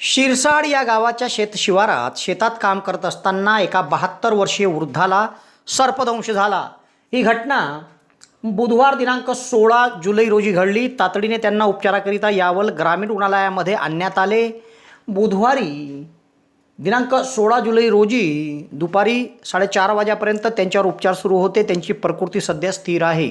शिरसाड या गावाच्या शेतशिवारात शेतात काम करत असताना एका बहात्तर वर्षीय वृद्धाला सर्पदंश झाला. ही घटना बुधवार दिनांक सोळा जुलै रोजी घडली. तातडीने त्यांना उपचाराकरिता यावल ग्रामीण रुग्णालयामध्ये आणण्यात आले. बुधवारी दिनांक सोळा जुलै रोजी दुपारी साडेचार वाजेपर्यंत त्यांच्यावर उपचार सुरू होते. त्यांची प्रकृती सध्या स्थिर आहे.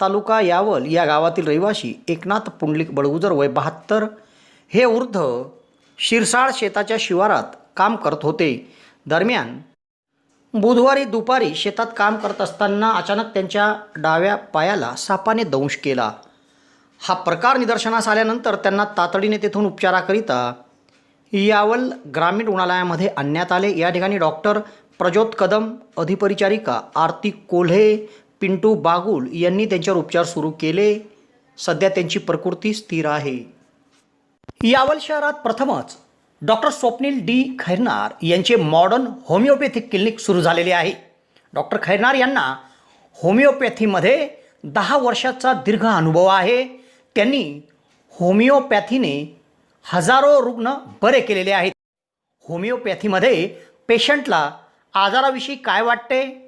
तालुका यावल या गावातील रहिवासी एकनाथ पुंडलिक बळगुजर वय बहात्तर. हे वृद्ध शिरसाळ शेताच्या शिवारात काम करत होते. दरम्यान बुधवारी दुपारी शेतात काम करत असताना अचानक त्यांच्या डाव्या पायाला सापाने दंश केला. हा प्रकार निदर्शनास आल्यानंतर त्यांना तातडीने तेथून उपचाराकरिता यावल ग्रामीण रुग्णालयामध्ये आणण्यात आले. या ठिकाणी डॉक्टर प्रज्योत कदम अधिपरिचारिका आरती कोल्हे पिंटू बागुल यांनी त्यांच्यावर उपचार सुरू केले. सध्या त्यांची प्रकृती स्थिर आहे. यावल शहरात प्रथमच डॉक्टर स्वप्नील डी. खैरनार यांचे मॉडर्न होमिओपॅथिक क्लिनिक सुरू झालेले आहे. डॉक्टर खैरनार यांना होमिओपॅथीमध्ये दहा वर्षाचा दीर्घ अनुभव आहे. त्यांनी होमिओपॅथीने हजारो रुग्ण बरे केलेले आहेत. होमिओपॅथीमध्ये पेशंटला आजाराविषयी काय वाटते?